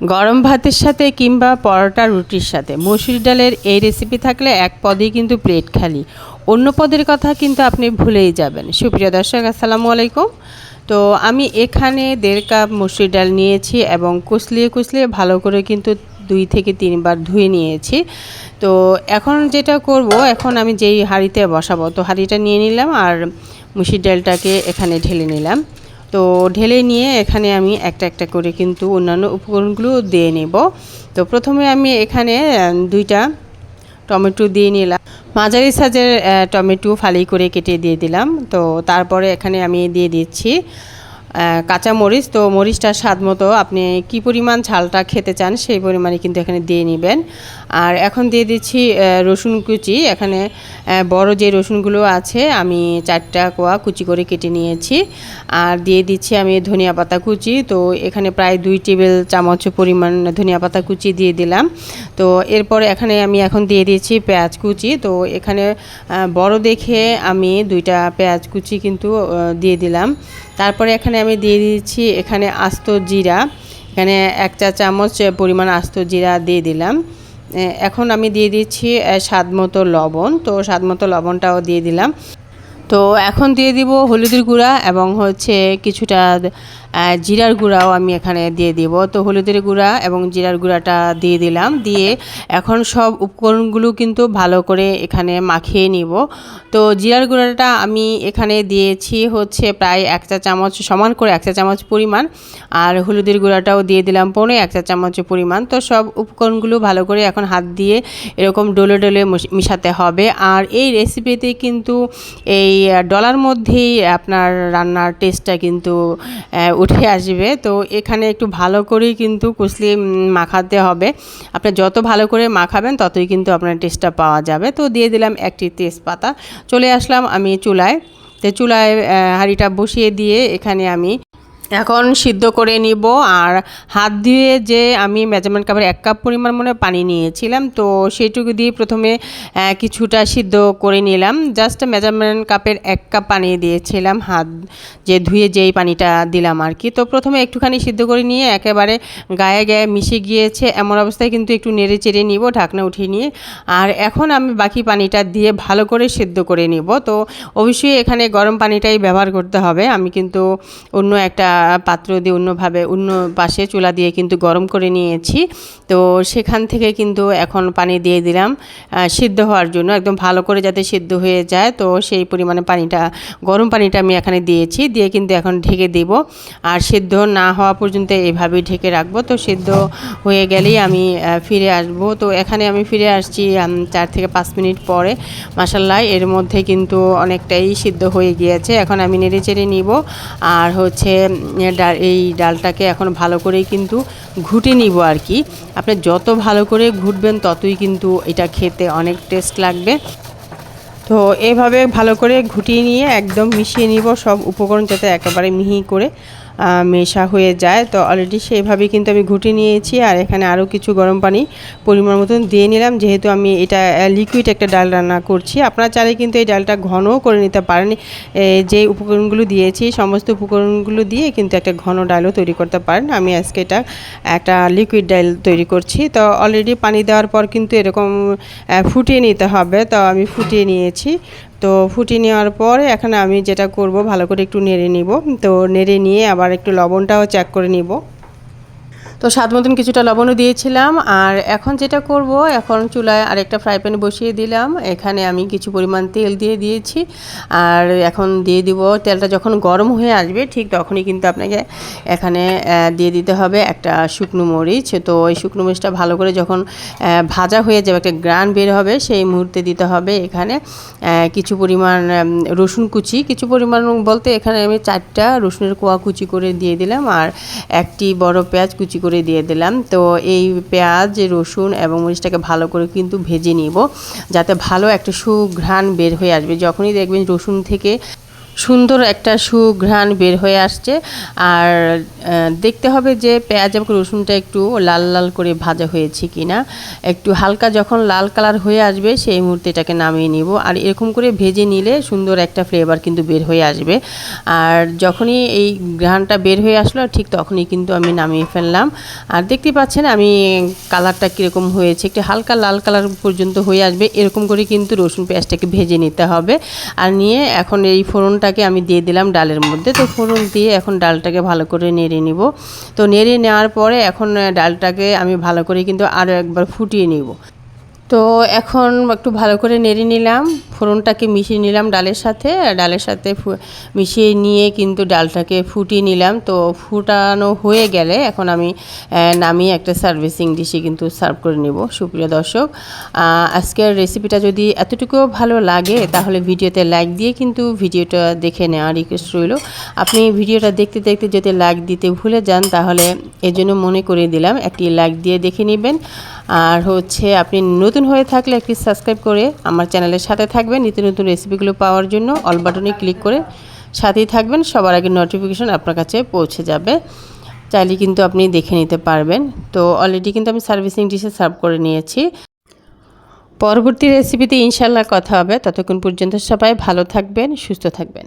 গরম ভাতের সাথে কিংবা পরোটা রুটির সাথে। মসুর ডালের এই রেসিপি থাকলে এক পদেই কিন্তু প্লেট খালি। অন্য পদের কথা কিন্তু আপনি ভুলেই যাবেন। সুপ্রিয় দর্শক, আসসালামু আলাইকুম। তো আমি এখানে দেড় কাপ মসুর ডাল নিয়েছি এবং কুচলিয়ে কুচলিয়ে ভালো করে কিন্তু দুই থেকে তিনবার ধুয়ে নিয়েছি। তো এখন যেটা করব, এখন আমি যেই হাঁড়িতে বসাবো, তো হাঁড়িটা নিয়ে নিলাম আর মুসুর ডালটাকে এখানে ঢেলে নিলাম। তো ঢেলে নিয়ে এখানে আমি একটা একটা করে কিন্তু অন্যান্য উপকরণগুলো দিয়ে নেব। তো প্রথমে আমি এখানে দুইটা টমেটো দিয়ে নিলাম। মাঝারি সাজের টমেটো ফালি করে কেটে দিয়ে দিলাম। তো তারপরে এখানে আমি দিয়ে দিচ্ছি কাঁচা মরিচ তো মরিচটা স্বাদ মতো আপনি কি পরিমাণ ঝালটা খেতে চান সেই পরিমাণে কিন্তু এখানে দিয়ে নেবেন। আর এখন দিয়ে দিচ্ছি রসুন কুচি। এখানে বড় যে রসুনগুলো আছে, আমি চারটা কোয়া কুচি করে কেটে নিয়েছি। আর দিয়ে দিচ্ছি আমি ধনিয়া পাতা কুচি। তো এখানে প্রায় দুই টেবিল চামচ পরিমাণ ধনিয়া পাতা কুচি দিয়ে দিলাম। তো এরপরে এখানে আমি এখন দিয়ে দিয়েছি পেঁয়াজ কুচি। তো এখানে বড় দেখে আমি দুইটা পেঁয়াজ কুচি কিন্তু দিয়ে দিলাম। তারপরে এখানে আমি দিয়ে দিচ্ছি এখানে আস্ত জিরা। এখানে এক চা চামচ পরিমাণ আস্ত জিরা দিয়ে দিলাম। এখন আমি দিয়ে দিচ্ছি স্বাদ মতো লবণ। তো স্বাদ মতো লবণটাও দিয়ে দিলাম। তো এখন দিয়ে দিব হলুদের গুঁড়া এবং হচ্ছে কিছুটা জিরার গুঁড়াও আমি এখানে দিয়ে দিব। তো হলুদের গুঁড়া এবং জিরার গুঁড়াটা দিয়ে দিলাম। দিয়ে এখন সব উপকরণগুলো কিন্তু ভালো করে এখানে মাখিয়ে নিব। তো জিরার গুঁড়াটা আমি এখানে দিয়েছি হচ্ছে প্রায় এক চা চামচ, সমান করে এক চা চামচ পরিমাণ। আর হলুদের গুঁড়াটাও দিয়ে দিলাম পৌনে এক চা চামচ পরিমাণ। তো সব উপকরণগুলো ভালো করে এখন হাত দিয়ে এরকম ডোলে ডোলে মশ- মিশাতে হবে। আর এই রেসিপিতে কিন্তু এই ডলার মধ্যেই আপনার রান্নার টেস্টটা কিন্তু উঠে আসবে। তো এখানে একটু ভালো করেই কিন্তু কুচলি মাখাতে হবে। আপনি যত ভালো করে মাখাবেন, ততই কিন্তু আপনার টেস্টটা পাওয়া যাবে। তো দিয়ে দিলাম একটি তেজপাতা। চলে আসলাম আমি চুলায়। তো চুলায় হাঁড়িটা বসিয়ে দিয়ে এখানে আমি এখন সিদ্ধ করে নিব আর হাত দিয়ে যে আমি মেজারমেন্ট কাপের এক কাপ পরিমাণ মনে পানি নিয়েছিলাম, তো সেইটুকু দিয়ে প্রথমে কিছুটা সিদ্ধ করে নিলাম। জাস্ট মেজারমেন্ট কাপের এক কাপ পানি দিয়েছিলাম হাত যে ধুয়ে যেই পানিটা দিলাম আর কি। তো প্রথমে একটুখানি সিদ্ধ করে নিয়ে একেবারে গায়ে গায়ে মিশে গিয়েছে, এমন অবস্থায় কিন্তু একটু নেড়ে চেড়ে নিব, ঢাকনা উঠিয়ে নিয়ে। আর এখন আমি বাকি পানিটা দিয়ে ভালো করে সিদ্ধ করে নিব। তো অবশ্যই এখানে গরম পানিটাই ব্যবহার করতে হবে। আমি কিন্তু অন্য একটা পাত্র দিয়ে অন্যভাবে, অন্য পাশে চুলা দিয়ে কিন্তু গরম করে নিয়েছি। তো সেখান থেকে কিন্তু এখন পানি দিয়ে দিলাম সিদ্ধ হওয়ার জন্য, একদম ভালো করে যাতে সিদ্ধ হয়ে যায়। তো সেই পরিমাণে পানিটা, গরম পানিটা আমি এখানে দিয়েছি, দিয়ে কিন্তু এখন ঢেকে দেব। আর সিদ্ধ না হওয়া পর্যন্ত এইভাবেই ঢেকে রাখব। তো সিদ্ধ হয়ে গেলেই আমি ফিরে আসব। তো এখানে আমি ফিরে আসছি চার থেকে পাঁচ মিনিট পরে। মাসাল্লাহ এর মধ্যে কিন্তু অনেকটাই সিদ্ধ হয়ে গিয়েছে। এখন আমি নেড়ে চেড়ে নিব। আর হচ্ছে এই ডালটাকে এখন ভালো করেই কিন্তু ঘুটে নিব আর কি। আপনি যত ভালো করে ঘুটবেন, ততই কিন্তু এটা খেতে অনেক টেস্ট লাগবে। তো এভাবে ভালো করে ঘুটিয়ে নিয়ে একদম মিশিয়ে নিব সব উপকরণ যাতে একেবারে মিহি করে। মেশা হয়ে যায়। তো অলরেডি সেইভাবে কিন্তু আমি ঘুটিয়ে নিয়েছি আর এখানে আরও কিছু গরম পানি পরিমাণ মতন দিয়ে নিলাম। যেহেতু আমি এটা লিকুইড একটা ডাল রান্না করছি। আপনারা চাইলে কিন্তু এই ডালটা ঘনও করে নিতে পারেন। যে উপকরণগুলো দিয়েছি, সমস্ত উপকরণগুলো দিয়ে কিন্তু একটা ঘন ডালও তৈরি করতে পারেন। আমি আজকে এটা একটা লিকুইড ডাল তৈরি করছি। তো অলরেডি পানি দেওয়ার পর কিন্তু এরকম ফুটিয়ে নিতে হবে। তো আমি ফুটিয়ে নিয়েছি। তো ফুটিয়ে নেওয়ার পর এখন আমি যেটা করব, ভালো করে একটু নেড়ে নিব। তো নেড়ে নিয়ে আবার একটু লবণটাও চেক করে নিব। তো স্বাদ মতন কিছুটা লবণও দিয়েছিলাম। আর এখন যেটা করব, এখন চুলায় আরেকটা ফ্রাই প্যান বসিয়ে দিলাম। এখানে আমি কিছু পরিমাণ তেল দিয়ে দিয়েছি। আর এখন দিয়ে দিব, তেলটা যখন গরম হয়ে আসবে, ঠিক তখনই কিন্তু আপনাকে এখানে দিয়ে দিতে হবে একটা শুকনো মরিচ। তো ওই শুকনো মরিচটা ভালো করে যখন ভাজা হয়ে যাবে, একটা গ্রান বের হবে, সেই মুহূর্তে দিতে হবে এখানে কিছু পরিমাণ রসুন কুচি। কিছু পরিমাণ বলতে এখানে আমি চারটা রসুনের কোয়া কুচি করে দিয়ে দিলাম। আর একটি বড় পেঁয়াজ কুচি করে দিয়ে দিলাম। তো এই পেঁয়াজ, রসুন এবং মরিচটাকে ভালো করে কিন্তু ভেজে নিব, যাতে ভালো একটা সুঘ্রাণ বের হয়ে আসবে। যখনই দেখবেন রসুন থেকে সুন্দর একটা সুঘ্রাণ বের হয়ে আসছে। আর দেখতে হবে যে পেঁয়াজ এবং রসুনটা একটু লাল লাল করে ভাজা হয়েছে কি না একটু হালকা যখন লাল কালার হয়ে আসবে, সেই মুহূর্তে এটাকে নামিয়ে নিব। আর এরকম করে ভেজে নিলে সুন্দর একটা ফ্লেভার কিন্তু বের হয়ে আসবে। আর যখনই এই ঘ্রাণটা বের হয়ে আসলো, ঠিক তখনই কিন্তু আমি নামিয়ে ফেললাম। আর দেখতে পাচ্ছেন, আমি কালারটা কীরকম হয়েছে, একটু হালকা লাল কালার পর্যন্ত হয়ে আসবে। এরকম করে কিন্তু রসুন পেঁয়াজটাকে ভেজে নিতে হবে। আর নিয়ে এখন এই ফোড়নটাকে আমি দিয়ে দিলাম ডালের মধ্যে। তো ফোড়ন দিয়ে এখন ডালটাকে ভালো করে নেড়ে নিব। তো নেড়ে নেওয়ার পরে এখন ডালটাকে আমি ভালো করে কিন্তু আরও একবার ফুটিয়ে নিব। তো এখন একটু ভালো করে নেড়ে নিলাম, ফোড়নটাকে মিশিয়ে নিলাম ডালের সাথে ডালের সাথে মিশিয়ে নিয়ে কিন্তু ডালটাকে ফুটিয়ে নিলাম। তো ফুটানো হয়ে গেলে এখন আমি নামিয়ে একটা সার্ভিসিং ডিশে কিন্তু সার্ভ করে নিব, সুপ্রিয় দর্শক। আজকের রেসিপিটা যদি এতটুকুও ভালো লাগে, তাহলে ভিডিওতে লাইক দিয়ে কিন্তু ভিডিওটা দেখে নেওয়ার রিকোয়েস্ট রইল। আপনি ভিডিওটা দেখতে দেখতে যদি লাইক দিতে ভুলে যান, তাহলে এজন্য মনে করে দিলাম, একটি লাইক দিয়ে দেখে নেবেন। আর হচ্ছে আপনি নতুন হয়ে থাকলে একটি সাবস্ক্রাইব করে আমার চ্যানেলের সাথে থাকবেন। নিত্য নতুন রেসিপিগুলো পাওয়ার জন্য অল বাটনে ক্লিক করে সাথেই থাকবেন। সবার আগে নোটিফিকেশন আপনার কাছে পৌঁছে যাবে। চাইলে কিন্তু আপনি দেখে নিতে পারবেন। তো অলরেডি কিন্তু আমি সার্ভিসিং ডিশে সার্ভ করে নিয়েছি। পরবর্তী রেসিপিতে ইনশাল্লাহ কথা হবে। ততক্ষণ পর্যন্ত সবাই ভালো থাকবেন, সুস্থ থাকবেন।